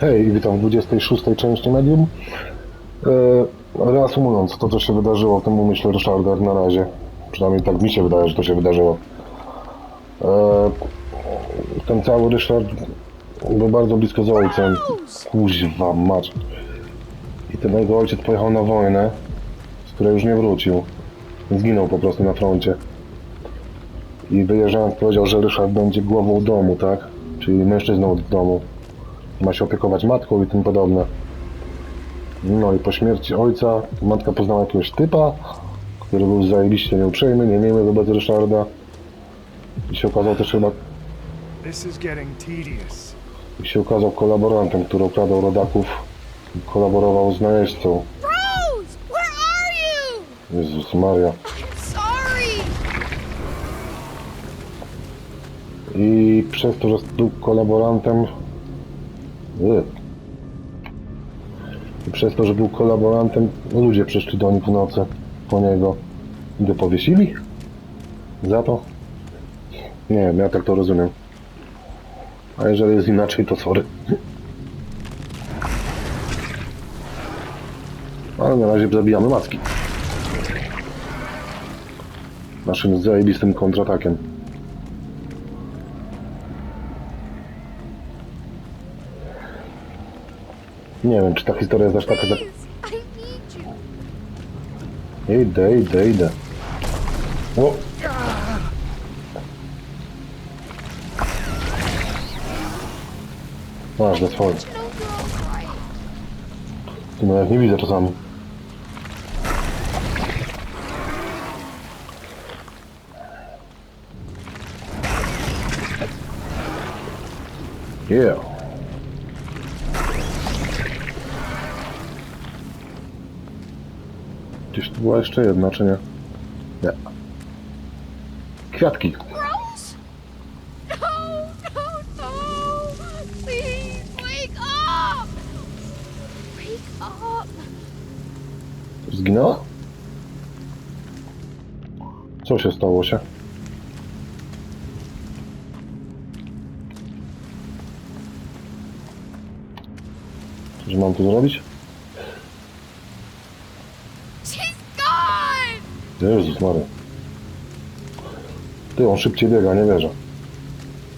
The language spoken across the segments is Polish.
Hej, witam w 26 części Medium. E, reasumując to, co się wydarzyło w tym umyśle Ryszarda na razie. Przynajmniej tak mi się wydaje, że to się wydarzyło. E, ten cały Ryszard był bardzo blisko z ojcem. Kuźwa mać. I ten jego ojciec pojechał na wojnę, z której już nie wrócił. Zginął po prostu na froncie. I wyjeżdżając powiedział, że Ryszard będzie głową domu, tak? Czyli mężczyzną od domu ma się opiekować matką i tym podobne. No i po śmierci ojca matka poznała jakiegoś typa, który był zajebiście nieuprzejmy, niemiły wobec Ryszarda. I się okazał też chyba, i się okazał kolaborantem, który okradał rodaków i kolaborował z najeźdźcą. Jezus Maria. I przez to, że był kolaborantem... I przez to, że był kolaborantem, ludzie przyszli do nich w nocy po niego. I go powiesili? Za to? Nie wiem, ja tak to rozumiem. A jeżeli jest inaczej, to sorry. Ale na razie zabijamy macki. Naszym zajebistym kontratakiem. Nie wiem, czy ta historia jest aż taka... za-. Idę, idę, idę. O! Masz, na swoje. No, you're alright. Ty no nie widzę czasami. Yeah. Była jeszcze jedna, czy nie? Nie. Kwiatki. Rose? No, no, no. Please, wake up. Wake up. Zginęła? Co się stało się? Że mam tu zrobić? Jezus Mary. Ty, on szybciej biega, nie wierzę.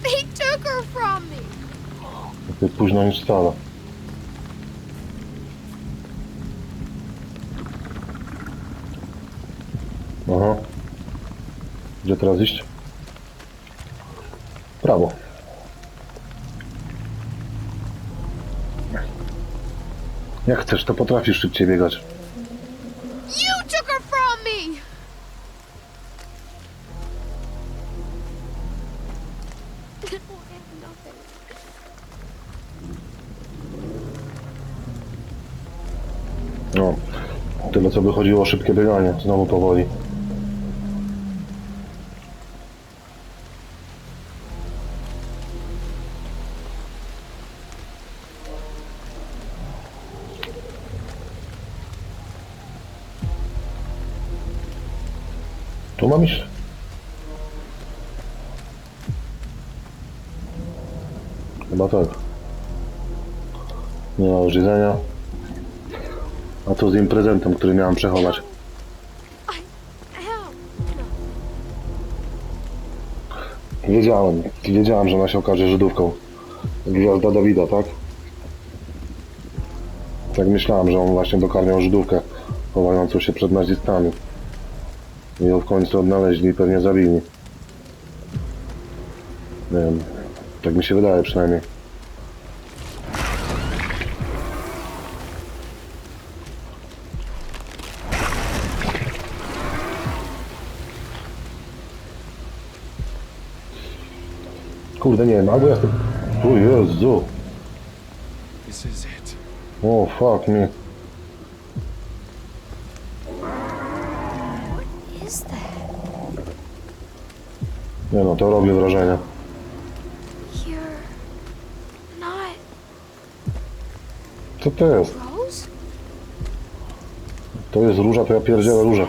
They took her from me. Późno niż wcale. Aha. Gdzie teraz iść? Prawo. Jak chcesz, to potrafisz szybciej biegać. Nothing. No. Tyle co by chodziło o szybkie bieganie. Znowu powoli. Tu mam iść? Chyba tak. Nie ma jedzenia. A co z im prezentem, który miałem przechować? Wiedziałem, wiedziałem, że ona się okaże Żydówką. Gwiazda Dawida, tak? Tak myślałem, że on właśnie dokarmiał Żydówkę, chowającą się przed nazistami. I ją w końcu odnaleźli i pewnie zabili. Nie wiem, tak mi się wydaje przynajmniej. Kurde, nie wiem, albo ja. O Jezu! This is it. O, fuck me. Is that Nie no, to robi wrażenie. Co to jest? To jest róża, to ja pierdzielę różę.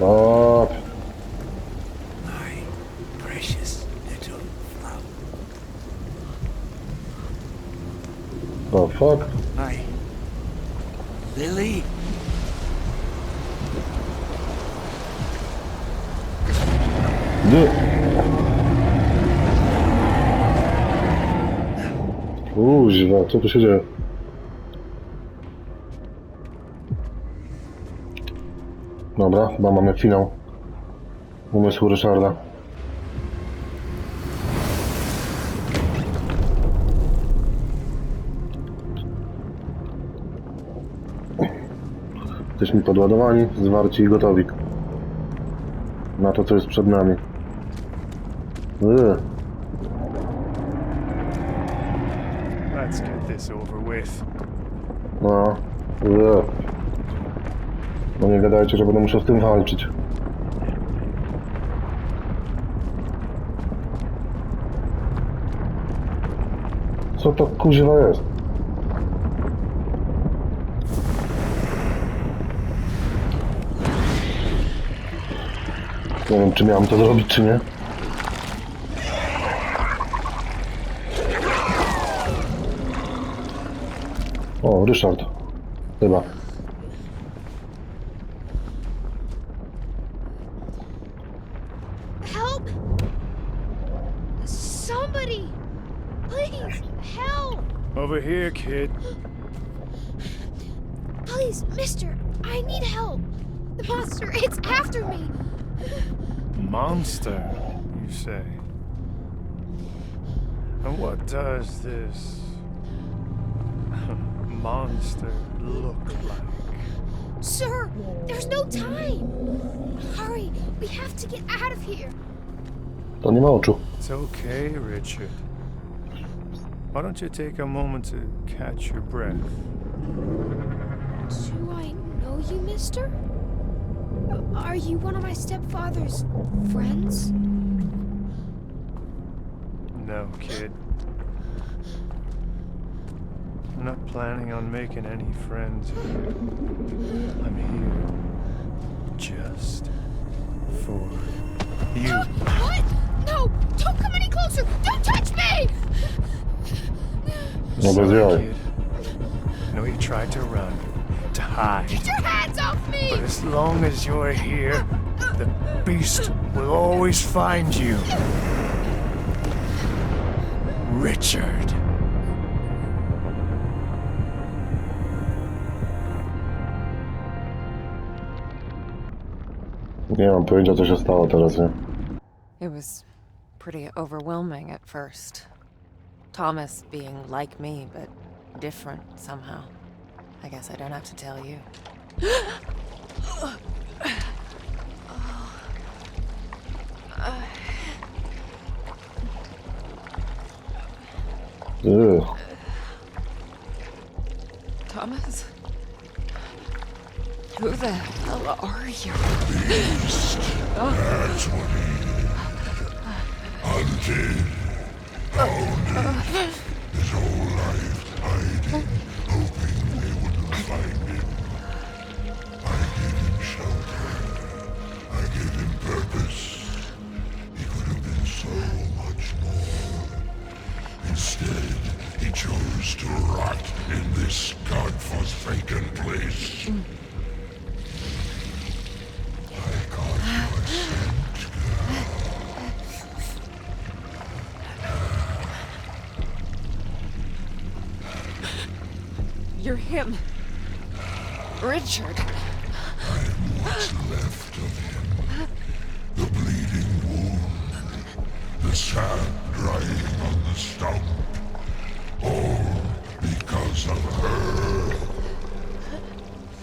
Tak. The fuck? Kuźwa, co tu się dzieje? Dobra, chyba mamy finał umysłu Ryszarda. Jesteśmy podładowani, zwarci i gotowi na to, co jest przed nami. Ugh. Let's get this over with. No. Ugh. No nie gadajcie, że będę musiał z tym walczyć. Co to kuźwa jest? Nie wiem, czy miałem to zrobić, czy nie. O, Ryszard. Chyba. Help! Somebody! Please, help! Over here, kid. Please, mister, I need help. The monster, it's after me. Monster, you say? And what does this monster look like? Sir, there's no time. Hurry, we have to get out of here. To nie ma oczu. It's okay, Richard. Why don't you take a moment to catch your breath? Do I know you, mister? Are you one of my stepfather's friends? No, kid. I'm not planning on making any friends here. I'm here just for you. What? No! Don't come any closer! Don't touch me! No bez Sorry, jaj. kid. I know you tried to run, to hide, Get your hands off me! but as long as you're here, the beast will always find you. Richard. Nie mam pojęcia, co się stało teraz, nie? It was pretty overwhelming at first. Thomas being like me, but different somehow. I guess I don't have to tell you. Ugh. Thomas? Who the hell are you? Naturally, until You're him. Richard. what's left of him. The bleeding wound, the sap drying on the stump. All because of her.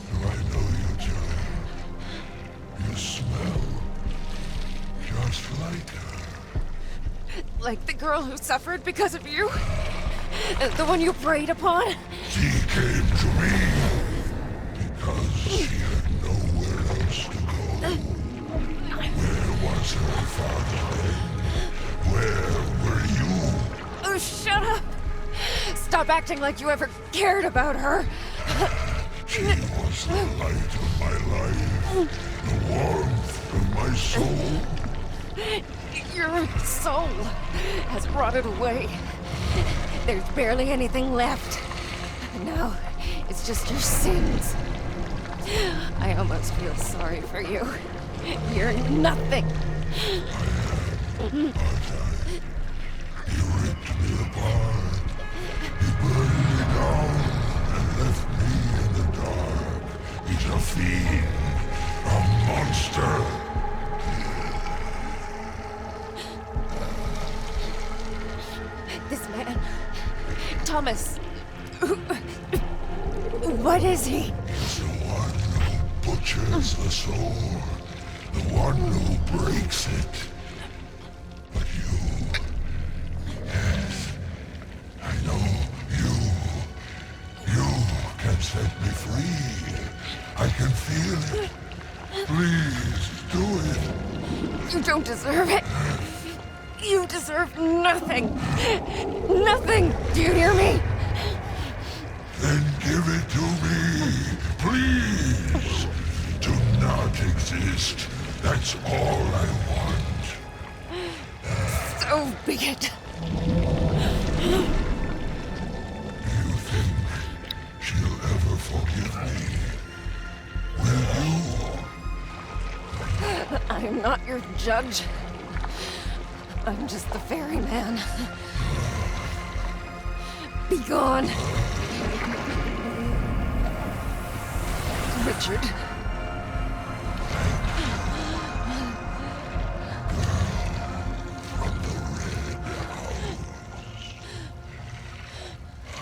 Do I know you, Julie? You smell just like her. Like the girl who suffered because of you? The one you preyed upon? She came to me because she had nowhere else to go. Where was her father then? Where were you? Oh, shut up! Stop acting like you ever cared about her. She was the light of my life, the warmth of my soul. Your soul has rotted away. There's barely anything left. No, it's just your sins. I almost feel sorry for you. You're nothing. Fiend, a monster. This man, Thomas. Is he? He's the one who butchers the soul, the one who breaks it. But you, yes, I know you, you can set me free. I can feel it. Please do it. You don't deserve it. You deserve nothing. Nothing. Do you hear me? Then give it to me, please. Do not exist. That's all I want. So be it. Do you think she'll ever forgive me? Will you? I'm not your judge. I'm just the ferryman. Be gone. Richard.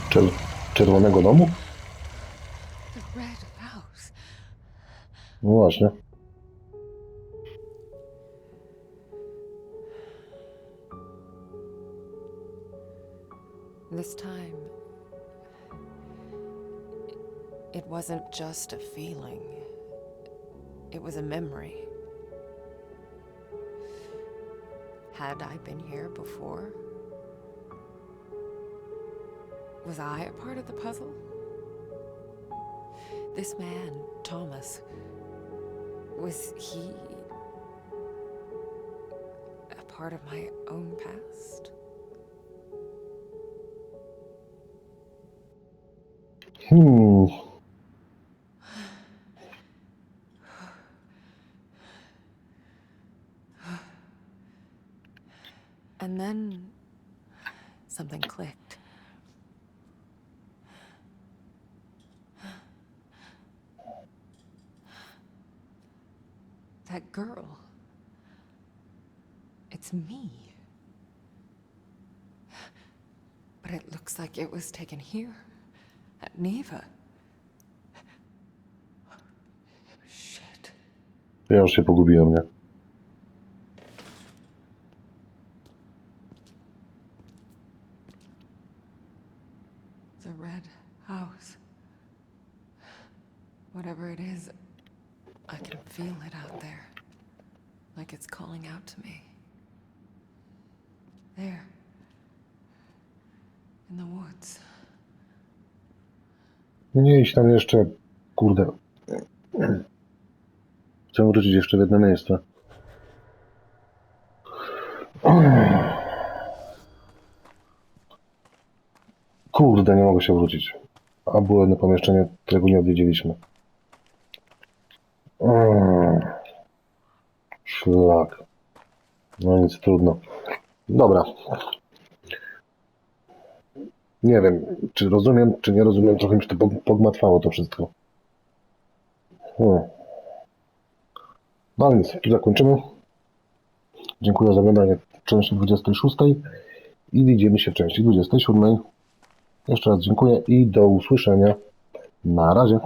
Czer- czerwonego domu? No właśnie. This time, wasn't just a feeling, it was a memory. Had I been here before? Was I a part of the puzzle? This man, Thomas, was he a part of my own past? Hmm. And then something clicked. That girl. It's me. But it looks like it was taken here, at Neva. Shit. Ja już się pogubiłem, nie? There. In the woods. Nie iść tam jeszcze, kurde. Chcę wrócić jeszcze w jedno miejsce. Kurde, nie mogę się wrócić. A było jedno pomieszczenie, którego nie odwiedziliśmy. Mm. Szlak. No nic, trudno. Dobra. Nie wiem, czy rozumiem, czy nie rozumiem, trochę mi się to pog- pogmatwało to wszystko. Hmm. No nic, tu zakończymy. Dziękuję za oglądanie części 26 i widzimy się w części 27. Jeszcze raz dziękuję i do usłyszenia. Na razie.